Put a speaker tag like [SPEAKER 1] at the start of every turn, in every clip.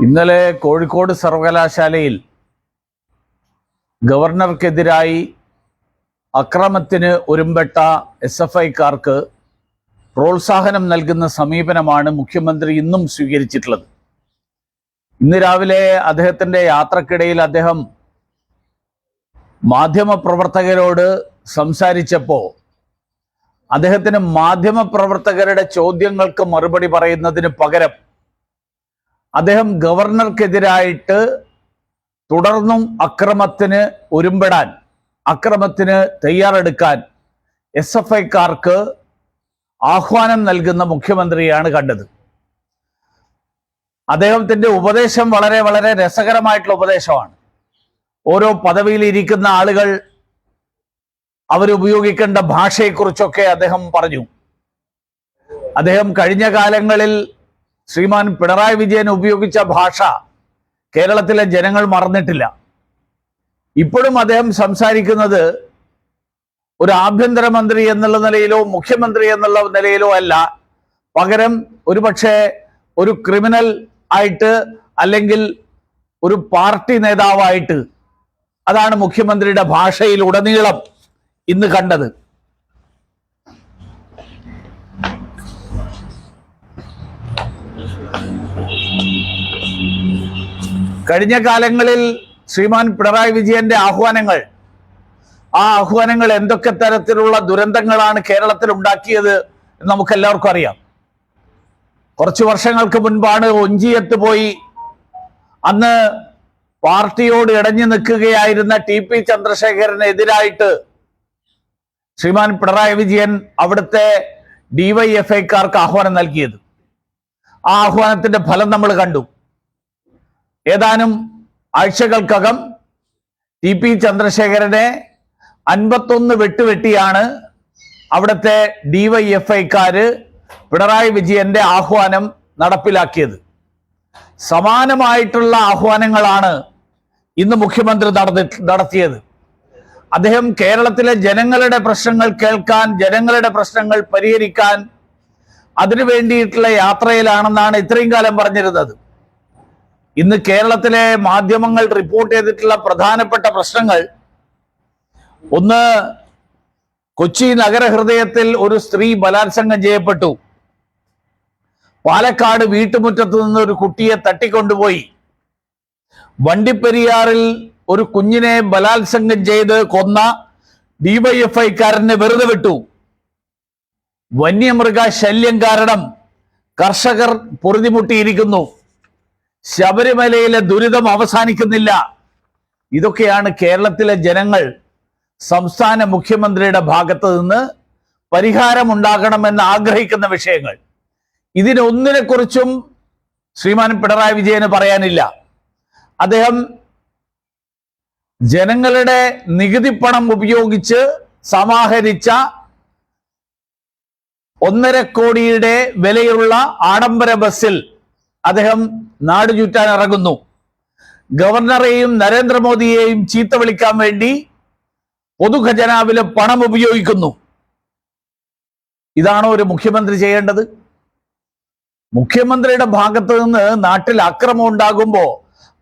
[SPEAKER 1] ഇന്നലെ കോഴിക്കോട് സർവകലാശാലയിൽ ഗവർണർക്കെതിരായി അക്രമത്തിന് ഒരുമ്പെട്ട എസ് എഫ് ഐക്കാർക്ക് പ്രോത്സാഹനം നൽകുന്ന സമീപനമാണ് മുഖ്യമന്ത്രി ഇന്നും സ്വീകരിച്ചിട്ടുള്ളത്. ഇന്ന് രാവിലെ അദ്ദേഹത്തിന്റെ യാത്രക്കിടയിൽ അദ്ദേഹം മാധ്യമപ്രവർത്തകരോട് സംസാരിച്ചപ്പോൾ അദ്ദേഹത്തിന് മാധ്യമപ്രവർത്തകരുടെ ചോദ്യങ്ങൾക്ക് മറുപടി പറയുന്നതിന് പകരം അദ്ദേഹം ഗവർണർക്കെതിരായിട്ട് തുടർന്നും അക്രമത്തിന് ഒരുമ്പെടാൻ അക്രമത്തിന് തയ്യാറെടുക്കാൻ എസ് എഫ് ഐക്കാർക്ക് ആഹ്വാനം നൽകുന്ന മുഖ്യമന്ത്രിയാണ് കണ്ടത്. അദ്ദേഹത്തിന്റെ ഉപദേശം വളരെ വളരെ രസകരമായിട്ടുള്ള ഉപദേശമാണ്. ഓരോ പദവിയിൽ ഇരിക്കുന്ന ആളുകൾ അവരുപയോഗിക്കേണ്ട ഭാഷയെക്കുറിച്ചൊക്കെ അദ്ദേഹം പറഞ്ഞു. അദ്ദേഹം കഴിഞ്ഞ കാലങ്ങളിൽ ശ്രീമാൻ പിണറായി വിജയൻ ഉപയോഗിച്ച ഭാഷ കേരളത്തിലെ ജനങ്ങൾ മറന്നിട്ടില്ല. ഇപ്പോഴും അദ്ദേഹം സംസാരിക്കുന്നത് ഒരു ആഭ്യന്തരമന്ത്രി എന്നുള്ള നിലയിലോ മുഖ്യമന്ത്രി എന്നുള്ള നിലയിലോ അല്ല. പകരം ഒരുപക്ഷെ ഒരു ക്രിമിനൽ ആയിട്ട് അല്ലെങ്കിൽ ഒരു പാർട്ടി നേതാവായിട്ട് അതാണ് മുഖ്യമന്ത്രിയുടെ ഭാഷയിൽ ഉടനീളം ഇന്ന് കണ്ടത്. കഴിഞ്ഞ കാലങ്ങളിൽ ശ്രീമാൻ പിണറായി വിജയന്റെ ആഹ്വാനങ്ങൾ ആ ആഹ്വാനങ്ങൾ എന്തൊക്കെ തരത്തിലുള്ള ദുരന്തങ്ങളാണ് കേരളത്തിൽ ഉണ്ടാക്കിയത് എന്ന് നമുക്ക് എല്ലാവർക്കും അറിയാം. കുറച്ചു വർഷങ്ങൾക്ക് മുൻപാണ് ഒഞ്ചിയത്ത് പോയി അന്ന് പാർട്ടിയോട് ഇടഞ്ഞു നിൽക്കുകയായിരുന്ന ടി പി ചന്ദ്രശേഖരനെതിരായിട്ട് ശ്രീമാൻ പിണറായി വിജയൻ അവിടുത്തെ ഡിവൈഎഫ്ഐക്കാർക്ക് ആഹ്വാനം നൽകിയത്. ആ ആഹ്വാനത്തിന്റെ ഫലം നമ്മൾ കണ്ടു. ഏതാനും ആഴ്ചകൾക്കകം ടി പി ചന്ദ്രശേഖരനെ അൻപത്തൊന്ന് വെട്ടുവെട്ടിയാണ് അവിടുത്തെ ഡിവൈഎഫ്ഐക്കാര് പിണറായി വിജയന്റെ ആഹ്വാനം നടപ്പിലാക്കിയത്. സമാനമായിട്ടുള്ള ആഹ്വാനങ്ങളാണ് ഇന്ന് മുഖ്യമന്ത്രി നടത്തി നടത്തിയത്. അദ്ദേഹം കേരളത്തിലെ ജനങ്ങളുടെ പ്രശ്നങ്ങൾ കേൾക്കാൻ ജനങ്ങളുടെ പ്രശ്നങ്ങൾ പരിഹരിക്കാൻ അതിനു വേണ്ടിയിട്ടുള്ള യാത്രയിലാണെന്നാണ് ഇത്രയും കാലം പറഞ്ഞിരുന്നത്. ഇന്ന് കേരളത്തിലെ മാധ്യമങ്ങൾ റിപ്പോർട്ട് ചെയ്തിട്ടുള്ള പ്രധാനപ്പെട്ട പ്രശ്നങ്ങൾ ഒന്ന് കൊച്ചി നഗരഹൃദയത്തിൽ ഒരു സ്ത്രീ ബലാത്സംഗം ചെയ്യപ്പെട്ടു. പാലക്കാട് വീട്ടുമുറ്റത്ത് നിന്ന് ഒരു കുട്ടിയെ തട്ടിക്കൊണ്ടുപോയി. വണ്ടിപ്പെരിയാറിൽ ഒരു കുഞ്ഞിനെ ബലാത്സംഗം ചെയ്ത് കൊന്ന ഡിവൈഎഫ്ഐക്കാരനെ വെറുതെ വിട്ടു. വന്യമൃഗ ശല്യം കാരണം കർഷകർ പൊറുതിമുട്ടിയിരിക്കുന്നു. ശബരിമലയിലെ ദുരിതം അവസാനിക്കുന്നില്ല. ഇതൊക്കെയാണ് കേരളത്തിലെ ജനങ്ങൾ സംസ്ഥാന മുഖ്യമന്ത്രിയുടെ ഭാഗത്ത് നിന്ന് പരിഹാരമുണ്ടാകണമെന്ന് ആഗ്രഹിക്കുന്ന വിഷയങ്ങൾ. ഇതിനൊന്നിനെ കുറിച്ചും ശ്രീമാൻ പിണറായി വിജയന് പറയാനില്ല. അദ്ദേഹം ജനങ്ങളുടെ നികുതി പണം ഉപയോഗിച്ച് സമാഹരിച്ച ഒന്നര കോടിയുടെ വിലയുള്ള ആഡംബര ബസ്സിൽ അദ്ദേഹം നാടുചുറ്റാൻ ഇറങ്ങുന്നു. ഗവർണറെയും നരേന്ദ്രമോദിയെയും ചീത്ത വിളിക്കാൻ വേണ്ടി പൊതുഖജനാവിലെ പണം ഉപയോഗിക്കുന്നു. ഇതാണോ ഒരു മുഖ്യമന്ത്രി ചെയ്യേണ്ടത്? മുഖ്യമന്ത്രിയുടെ ഭാഗത്ത് നിന്ന് നാട്ടിൽ അക്രമം ഉണ്ടാകുമ്പോ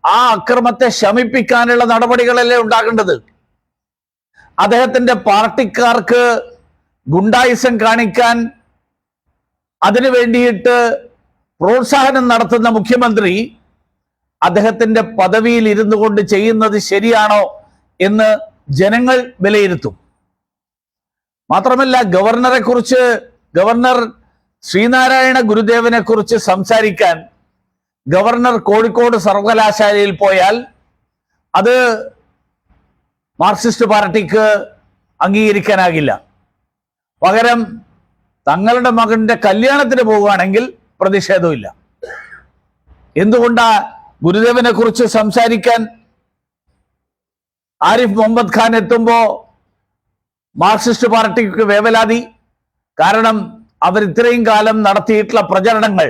[SPEAKER 1] ആ അക്രമത്തെ ശമിപ്പിക്കാനുള്ള നടപടികളല്ലേ ഉണ്ടാകേണ്ടത്? അദ്ദേഹത്തിന്റെ പാർട്ടിക്കാർക്ക് ഗുണ്ടായുസം കാണിക്കാൻ അതിനു വേണ്ടിയിട്ട് പ്രോത്സാഹനം നടത്തുന്ന മുഖ്യമന്ത്രി അദ്ദേഹത്തിന്റെ പദവിയിൽ ഇരുന്നു കൊണ്ട് ചെയ്യുന്നത് ശരിയാണോ എന്ന് ജനങ്ങൾ വിലയിരുത്തും. മാത്രമല്ല ഗവർണറെ കുറിച്ച് ഗവർണർ ശ്രീനാരായണ ഗുരുദേവനെ കുറിച്ച് സംസാരിക്കാൻ ഗവർണർ കോഴിക്കോട് സർവകലാശാലയിൽ പോയാൽ അത് മാർക്സിസ്റ്റ് പാർട്ടിക്ക് അംഗീകരിക്കാനാകില്ല. പകരം തങ്ങളുടെ മകന്റെ കല്യാണത്തിന് പോവുകയാണെങ്കിൽ പ്രതിഷേധമില്ല എന്തുകൊണ്ടാ ഗുരുദേവനെ കുറിച്ച് സംസാരിക്കാൻ ആരിഫ് മുഹമ്മദ് ഖാൻ എത്തുമ്പോ മാർക്സിസ്റ്റ് പാർട്ടിക്ക് വേവലാതി. കാരണം അവർ ഇത്രയും കാലം നടത്തിയിട്ടുള്ള പ്രചരണങ്ങൾ.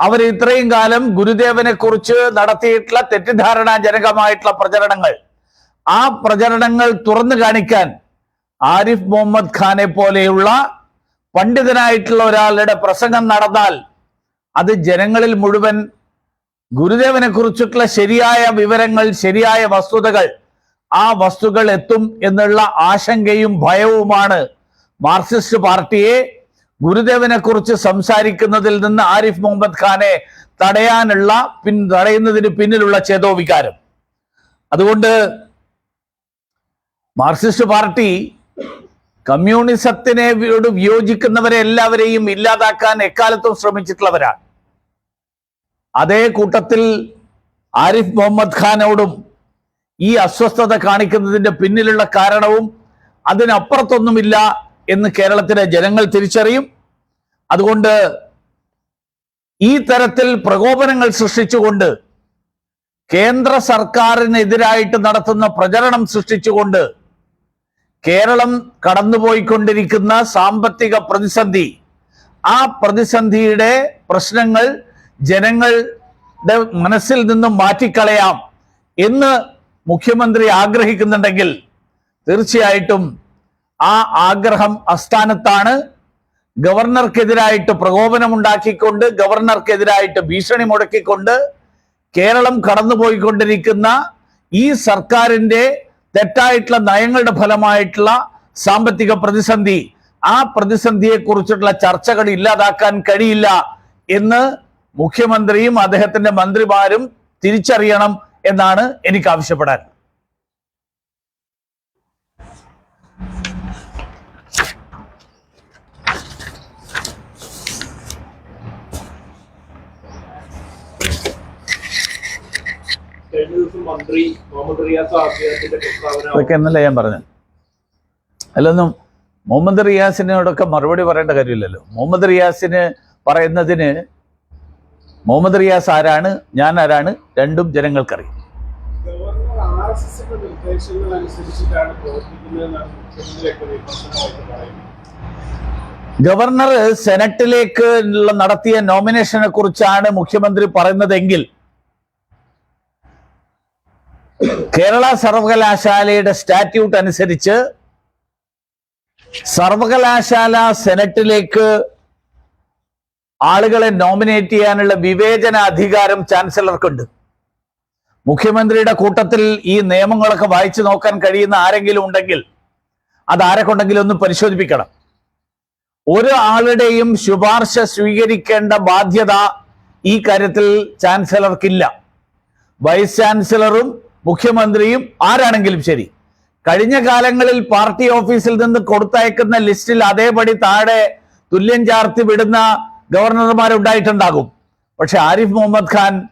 [SPEAKER 1] അവർ ഇത്രയും കാലം ഗുരുദേവനെ കുറിച്ച് നടത്തിയിട്ടുള്ള തെറ്റിദ്ധാരണാജനകമായിട്ടുള്ള പ്രചരണങ്ങൾ. ആ പ്രചരണങ്ങൾ തുറന്നു കാണിക്കാൻ ആരിഫ് മുഹമ്മദ് ഖാനെ പോലെയുള്ള പണ്ഡിതനായിട്ടുള്ള ഒരാളുടെ പ്രസംഗം നടന്നാൽ അത് ജനങ്ങളിൽ മുഴുവൻ ഗുരുദേവനെ കുറിച്ചിട്ടുള്ള ശരിയായ വിവരങ്ങൾ ശരിയായ വസ്തുതകൾ ആ വസ്തുക്കൾ എത്തും എന്നുള്ള ആശങ്കയും ഭയവുമാണ് മാർക്സിസ്റ്റ് പാർട്ടിയെ ഗുരുദേവനെ കുറിച്ച് സംസാരിക്കുന്നതിൽ നിന്ന് ആരിഫ് മുഹമ്മദ് ഖാനെ തടയാനുള്ള പിൻ തടയുന്നതിന് പിന്നിലുള്ള ചേതോവികാരം. അതുകൊണ്ട് മാർക്സിസ്റ്റ് പാർട്ടി കമ്മ്യൂണിസത്തിനെ വിയോജിക്കുന്നവരെ എല്ലാവരെയും ഇല്ലാതാക്കാൻ എക്കാലത്തും ശ്രമിച്ചിട്ടുള്ളവരാണ്. അതേ കൂട്ടത്തിൽ ആരിഫ് മുഹമ്മദ് ഖാനോടും ഈ അസ്വസ്ഥത കാണിക്കുന്നതിന്റെ പിന്നിലുള്ള കാരണവും അതിനപ്പുറത്തൊന്നുമില്ല എന്ന് കേരളത്തിലെ ജനങ്ങൾ തിരിച്ചറിയും. അതുകൊണ്ട് ഈ തരത്തിൽ പ്രകോപനങ്ങൾ സൃഷ്ടിച്ചുകൊണ്ട് കേന്ദ്ര സർക്കാരിനെതിരായിട്ട് നടത്തുന്ന പ്രചരണം സൃഷ്ടിച്ചുകൊണ്ട് കേരളം കടന്നുപോയിക്കൊണ്ടിരിക്കുന്ന സാമ്പത്തിക പ്രതിസന്ധി ആ പ്രതിസന്ധിയുടെ പ്രശ്നങ്ങൾ ജനങ്ങളുടെ മനസ്സിൽ നിന്നും മാറ്റിക്കളയാം എന്ന് മുഖ്യമന്ത്രി ആഗ്രഹിക്കുന്നുണ്ടെങ്കിൽ തീർച്ചയായിട്ടും ആ ആഗ്രഹം അസ്ഥാനത്താണ് ഗവർണർക്കെതിരായിട്ട് പ്രകോപനമുണ്ടാക്കിക്കൊണ്ട് ഗവർണർക്കെതിരായിട്ട് ഭീഷണി മുടക്കിക്കൊണ്ട് കേരളം കടന്നുപോയിക്കൊണ്ടിരിക്കുന്ന ഈ സർക്കാരിന്റെ തെറ്റായിട്ടുള്ള നയങ്ങളുടെ ഫലമായിട്ടുള്ള സാമ്പത്തിക പ്രതിസന്ധി ആ പ്രതിസന്ധിയെ കുറിച്ചിട്ടുള്ള ചർച്ചകൾ ഇല്ലാതാക്കാൻ കഴിയില്ല എന്ന് മുഖ്യമന്ത്രിയും അദ്ദേഹത്തിന്റെ മന്ത്രിമാരും തിരിച്ചറിയണം എന്നാണ് എനിക്ക് ആവശ്യപ്പെടാൻ അതൊക്കെ എന്നല്ല ഞാൻ പറഞ്ഞു അല്ലൊന്നും മുഹമ്മദ് റിയാസിനോടൊക്കെ മറുപടി പറയേണ്ട കാര്യമില്ലല്ലോ. മുഹമ്മദ് റിയാസിന് പറയുന്നതിന് മുഹമ്മദ് റിയാസ് ആരാണ്? ഞാൻ ആരാണ്? രണ്ടും ജനങ്ങൾക്കറിയാം.
[SPEAKER 2] ഗവർണർ
[SPEAKER 1] സെനറ്റിലേക്ക് നടത്തിയ നോമിനേഷനെ കുറിച്ചാണ് മുഖ്യമന്ത്രി പറയുന്നതെങ്കിൽ കേരള സർവകലാശാലയുടെ സ്റ്റാറ്റ്യൂട്ട് അനുസരിച്ച് സർവകലാശാല സെനറ്റിലേക്ക് ആളുകളെ നോമിനേറ്റ് ചെയ്യാനുള്ള വിവേചന അധികാരം ചാൻസലർക്കുണ്ട് മുഖ്യമന്ത്രിയുടെ കൂട്ടത്തിൽ ഈ നിയമങ്ങളൊക്കെ വായിച്ചു നോക്കാൻ കഴിയുന്ന ആരെങ്കിലും ഉണ്ടെങ്കിൽ അത് കൊണ്ടെങ്കിലും ഒന്ന് പരിശോധിപ്പിക്കണം. ഒരു ആളുടെയും ശുപാർശ സ്വീകരിക്കേണ്ട ബാധ്യത ഈ കാര്യത്തിൽ ചാൻസലർക്കില്ല വൈസ് ചാൻസലറും മുഖ്യമന്ത്രിയും ആരാണെങ്കിലും ശരി. കഴിഞ്ഞ കാലങ്ങളിൽ പാർട്ടി ഓഫീസിൽ നിന്ന് കൊടുത്തയക്കുന്ന ലിസ്റ്റിൽ അതേപടി താഴെ തുല്യം ചാർത്തി വിടുന്ന ഗവർണർമാരുണ്ടായിട്ടുണ്ടാകും പക്ഷെ ആരിഫ് മുഹമ്മദ് ഖാൻ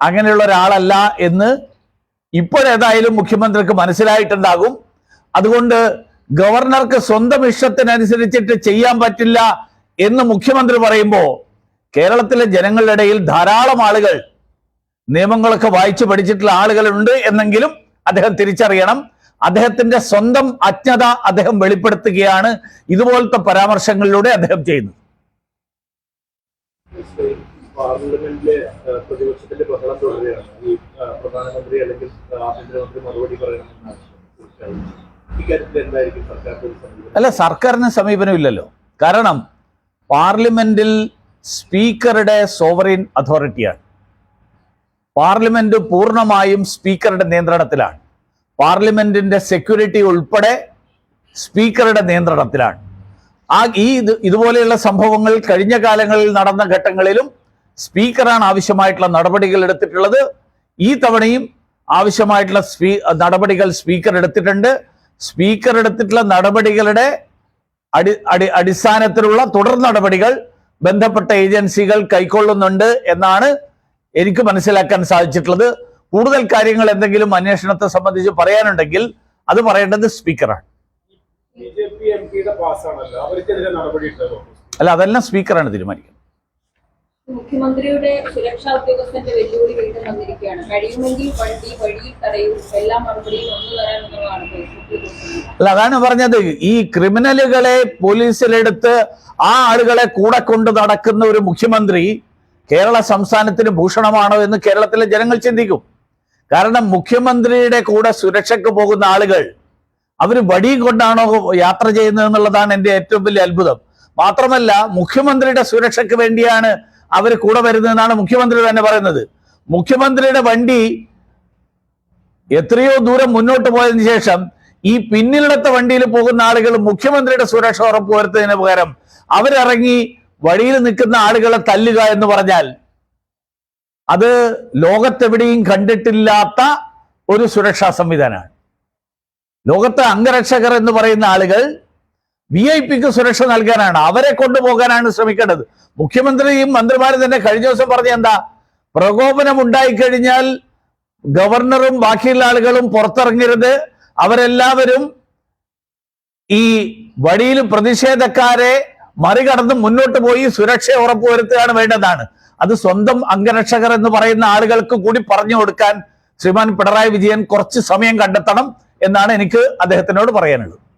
[SPEAKER 1] അങ്ങനെയുള്ള ഒരാളല്ല എന്ന് ഇപ്പോഴേതായാലും മുഖ്യമന്ത്രിക്ക് മനസ്സിലായിട്ടുണ്ടാകും. അതുകൊണ്ട് ഗവർണർക്ക് സ്വന്തം ഇഷ്ടത്തിനനുസരിച്ചിട്ട് ചെയ്യാൻ പറ്റില്ല എന്ന് മുഖ്യമന്ത്രി പറയുമ്പോൾ കേരളത്തിലെ ജനങ്ങളുടെ ഇടയിൽ ധാരാളം ആളുകൾ നിയമങ്ങളൊക്കെ വായിച്ചു പഠിച്ചിട്ടുള്ള ആളുകളുണ്ട് എന്നെങ്കിലും അദ്ദേഹം തിരിച്ചറിയണം. അദ്ദേഹത്തിന്റെ സ്വന്തം അജ്ഞത അദ്ദേഹം വെളിപ്പെടുത്തുകയാണ്. ഇതുപോലത്തെ പരാമർശങ്ങളിലൂടെ അദ്ദേഹം ചെയ്യുന്നത്.
[SPEAKER 2] പാർലമെന്റിലെ പ്രതിപക്ഷത്തിന്റെ ബഹളം തുടരുകയാണ്. ഈ പ്രധാനമന്ത്രി അല്ലെങ്കിൽ ആഭ്യന്തരമന്ത്രി മറുപടി പറയണമെന്നാണ്
[SPEAKER 1] അല്ല സർക്കാരിന് സമീപനമില്ലല്ലോ കാരണം പാർലമെന്റിൽ സ്പീക്കറുടെ സോവറിൻ അതോറിറ്റിയാണ്. പാർലമെന്റ് പൂർണമായും സ്പീക്കറുടെ നിയന്ത്രണത്തിലാണ്. പാർലമെന്റിന്റെ സെക്യൂരിറ്റി ഉൾപ്പെടെ സ്പീക്കറുടെ നിയന്ത്രണത്തിലാണ്. ആ ഈ ഇത് ഇതുപോലെയുള്ള സംഭവങ്ങൾ കഴിഞ്ഞ കാലങ്ങളിൽ നടന്ന ഘട്ടങ്ങളിലും സ്പീക്കറാണ് ആവശ്യമായിട്ടുള്ള നടപടികൾ എടുത്തിട്ടുള്ളത്. ഈ തവണയും ആവശ്യമായിട്ടുള്ള സ്പീ നടപടികൾ സ്പീക്കർ എടുത്തിട്ടുണ്ട്. സ്പീക്കർ എടുത്തിട്ടുള്ള നടപടികളുടെ അടി അടി അടിസ്ഥാനത്തിലുള്ള തുടർ നടപടികൾ ബന്ധപ്പെട്ട ഏജൻസികൾ കൈക്കൊള്ളുന്നുണ്ട് എന്നാണ് എനിക്ക് മനസ്സിലാക്കാൻ സാധിച്ചിട്ടുള്ളത്. കൂടുതൽ കാര്യങ്ങൾ എന്തെങ്കിലും അന്വേഷണത്തെ സംബന്ധിച്ച് പറയാനുണ്ടെങ്കിൽ അത് പറയേണ്ടത് സ്പീക്കറാണ്. അല്ല അതെല്ലാം സ്പീക്കറാണ് തീരുമാനിക്കുന്നത്.
[SPEAKER 3] മുഖ്യമന്ത്രിയുടെ സുരക്ഷാ ഉദ്യോഗസ്ഥന്റെ വെല്ലുവിളി വീണ്ടും വന്നിരിക്കുകയാണ്. കഴിയുമെങ്കിൽ വണ്ടി വഴി തടയും. എല്ലാ മറുപടിയും ഒന്നു തരാമെന്നുള്ളതാണ് ഫേസ്ബുക്കിൽ കുറിക്കുന്നത്
[SPEAKER 1] അല്ല അതാണ് പറഞ്ഞത്. ഈ ക്രിമിനലുകളെ പോലീസിലെടുത്ത് ആ ആളുകളെ കൂടെ കൊണ്ട് നടക്കുന്ന ഒരു മുഖ്യമന്ത്രി കേരള സംസ്ഥാനത്തിന് ഭൂഷണമാണോ എന്ന് കേരളത്തിലെ ജനങ്ങൾ ചിന്തിക്കും. കാരണം മുഖ്യമന്ത്രിയുടെ കൂടെ സുരക്ഷയ്ക്ക് പോകുന്ന ആളുകൾ അവർ വടി കൊണ്ടാണോ യാത്ര ചെയ്യുന്നത് എന്നുള്ളതാണ് എന്റെ ഏറ്റവും വലിയ അത്ഭുതം. മാത്രമല്ല മുഖ്യമന്ത്രിയുടെ സുരക്ഷയ്ക്ക് വേണ്ടിയാണ് അവർ കൂടെ വരുന്നതെന്നാണ് മുഖ്യമന്ത്രി തന്നെ പറയുന്നത്. മുഖ്യമന്ത്രിയുടെ വണ്ടി എത്രയോ ദൂരം മുന്നോട്ട് പോയതിനു ശേഷം ഈ പിന്നിലത്തെ വണ്ടിയിൽ പോകുന്ന ആളുകൾ മുഖ്യമന്ത്രിയുടെ സുരക്ഷ ഉറപ്പുവരുത്തുന്നതിന് പകരം അവരിറങ്ങി വഴിയിൽ നിൽക്കുന്ന ആളുകളെ തല്ലുക എന്ന് പറഞ്ഞാൽ അത് ലോകത്തെവിടെയും കണ്ടിട്ടില്ലാത്ത ഒരു സുരക്ഷാ സംവിധാനമാണ്. ലോകത്തെ അംഗരക്ഷകർ എന്ന് പറയുന്ന ആളുകൾ വി ഐ പിക്ക് സുരക്ഷ നൽകാനാണ്. അവരെ കൊണ്ടുപോകാനാണ് ശ്രമിക്കേണ്ടത്. മുഖ്യമന്ത്രിയും മന്ത്രിമാരും തന്നെ കഴിഞ്ഞ ദിവസം പറഞ്ഞ എന്താ? പ്രകോപനം ഉണ്ടായിക്കഴിഞ്ഞാൽ ഗവർണറും ബാക്കിയുള്ള ആളുകളും പുറത്തിറങ്ങരുത്. അവരെല്ലാവരും ഈ വഴിയിൽ പ്രതിഷേധക്കാരെ മറികടന്ന് മുന്നോട്ട് പോയി സുരക്ഷ ഉറപ്പുവരുത്തുകയാണ് വേണ്ടതാണ്. അത് സ്വന്തം അംഗരക്ഷകർ എന്ന് പറയുന്ന ആളുകൾക്ക് കൂടി പറഞ്ഞു കൊടുക്കാൻ ശ്രീമാൻ പിണറായി വിജയൻ കുറച്ച് സമയം കണ്ടെത്തണം. എന്നാണ് എനിക്ക് അദ്ദേഹത്തിനോട് പറയാനുള്ളത്.